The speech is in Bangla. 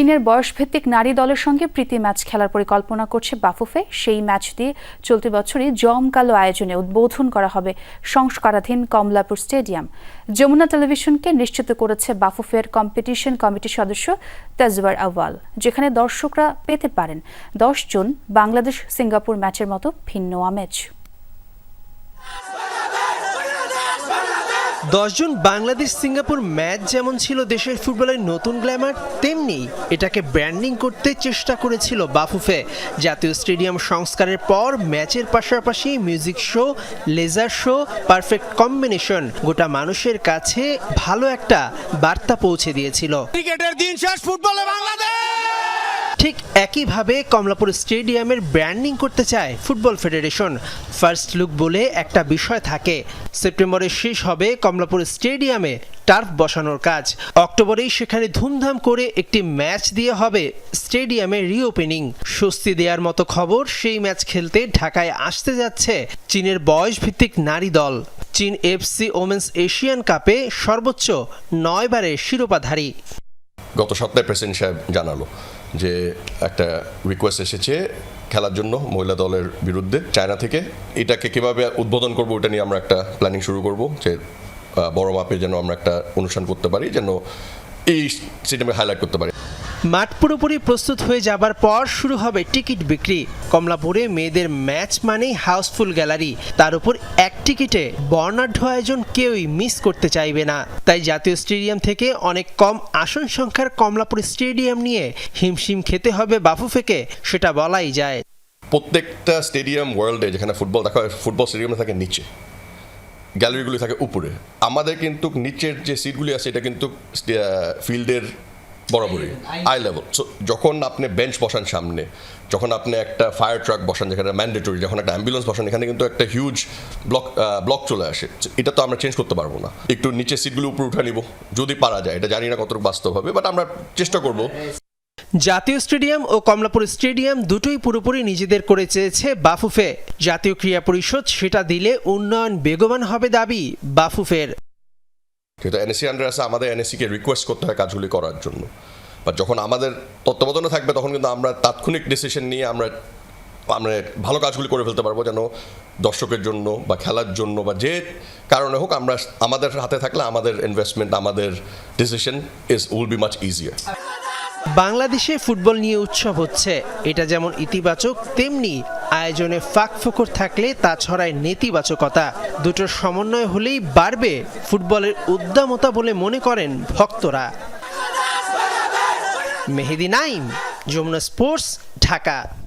চীনের বয়সভিত্তিক নারী দলের সঙ্গে প্রীতি ম্যাচ খেলার পরিকল্পনা করছে বাফুফে। সেই ম্যাচ দিয়ে চলতি বছরই জমকালো আয়োজনে উদ্বোধন করা হবে সংস্কারাধীন কমলাপুর স্টেডিয়াম। যমুনা টেলিভিশনকে নিশ্চিত করেছে বাফুফের কম্পিটিশন কমিটির সদস্য তাজওয়ার আওয়াল যেখানে দর্শকরা পেতে পারেন। দশ জন বাংলাদেশ সিঙ্গাপুর ম্যাচের মতো ভিন্ন আমেজ। দশজন বাংলাদেশ সিঙ্গাপুর ম্যাচ যেমন ছিল দেশের ফুটবলের নতুন গ্ল্যামার, তেমনি এটাকে ব্র্যান্ডিং করতে চেষ্টা করেছিল বাফুফে। জাতীয় স্টেডিয়াম সংস্কারের পর ম্যাচের পাশাপাশি music show, laser show, perfect combination গোটা মানুষের কাছে ভালো একটা বার্তা পৌঁছে দিয়েছিল। ক্রিকেটের দিন শেষ, ফুটবলে বাংলাদেশ! ঠিক একইভাবে কমলাপুর স্টেডিয়ামের ব্র্যান্ডিং করতে চায় ফুটবল ফেডারেশন ফার্স্ট লুক বলে একটা বিষয় থাকে। সেপ্টেম্বরে শেষ হবে কমলাপুর স্টেডিয়ামে টার্ফ বসানোর কাজ। অক্টোবরেই সেখানে ধুমধাম করে একটি ম্যাচ দিয়ে হবে স্টেডিয়ামে রিওপেনিং স্বস্তি দেওয়ার মতো খবর সেই ম্যাচ খেলতে ঢাকায় আসতে যাচ্ছে চীনের বয়স ভিত্তিক নারী দল। চীন এফসি ওমেন্স এশিয়ান কাপে সর্বোচ্চ নয়বারের শিরোপাধারী। গত সপ্তাহে প্রেসিডেন্ট সাহেব জানালো যে একটা রিকোয়েস্ট এসেছে খেলার জন্য মহিলা দলের বিরুদ্ধে চায়না থেকে। এটাকে কীভাবে উদ্বোধন করব ওটা নিয়ে আমরা একটা প্ল্যানিং শুরু করব যে বড় মাপে যেন আমরা একটা অনুষ্ঠান করতে পারি, যেন এই সিনেমা হাইলাইট করতে পারি। মাঠ পুরোপুরি প্রস্তুত হয়ে যাবার পর শুরু হবে টিকিট বিক্রি। কমলাপুরে মেয়েদের ম্যাচ মানেই হাউসফুল গ্যালারি। তার উপর এক টিকিটে বর্ণাঢ্য আয়োজন কেউই মিস করতে চাইবে না। তাই জাতীয় স্টেডিয়াম থেকে অনেক কম আসন সংখ্যার কমলাপুর স্টেডিয়াম নিয়ে হিমশিম খেতে হবে বাফুফেকে, সেটা বলাই যায়। প্রত্যেকটা স্টেডিয়াম ওয়ার্ল্ডে যেখানে ফুটবল দেখা হয় ফুটবল স্টেডিয়ামে থাকে নিচে। গ্যালারিগুলি থাকে উপরে। আমাদের কিন্তু নিচের যে সিটগুলি আছে, এটা কিন্তু ফিল্ডের বরাবরই আই লেভেল সো যখন আপনি বেঞ্চ বসান সামনে, যখন আপনি একটা ফায়ার ট্রাক বসান যেখানে ম্যান্ডেটরি যখন একটা অ্যাম্বুলেন্স বসান, এখানে কিন্তু একটা হিউজ ব্লক ব্লক চলে আসে। এটা তো আমরা চেঞ্জ করতে পারব না। একটু নিচের সিটগুলো উপরে উঠে নিব, যদি পারা যায়। এটা জানি না কতটুকু বাস্তব হবে বাট আমরা চেষ্টা করব। জাতীয় স্টেডিয়াম ও কমলাপুর স্টেডিয়াম দুটোই পুরোপুরি নিজেদের করে চেয়েছে বাফুফে। জাতীয় ক্রীড়া পরিষদ সেটা দিলে উন্নয়ন বেগবান হবে দাবি বাফুফের। যেহেতু এনএসসি আন্ডার আছে আমাদের এনএসসিকে রিকোয়েস্ট করতে হয় কাজগুলি করার জন্য। বা যখন আমাদের তত্ত্বাবধানে থাকবে, তখন কিন্তু আমরা তাৎক্ষণিক ডিসিশন নিয়ে আমরা আমরা ভালো কাজগুলি করে ফেলতে পারব যেন দর্শকের জন্য বা খেলার জন্য বা যে কারণে হোক আমরা আমাদের হাতে থাকলে আমাদের ইনভেস্টমেন্ট আমাদের decision is will be much easier বাংলাদেশে ফুটবল নিয়ে উৎসব হচ্ছে। এটা যেমন ইতিবাচক, তেমনি আয়োজনে ফাঁক ফুকর থাকলে তা ছড়ায় নেতিবাচকতা। দুটোর সমন্বয় হলেই বাড়বে ফুটবলের উদ্যমতা বলে মনে করেন ভক্তরা। মেহেদি নাইম, যমুনা স্পোর্টস, ঢাকা।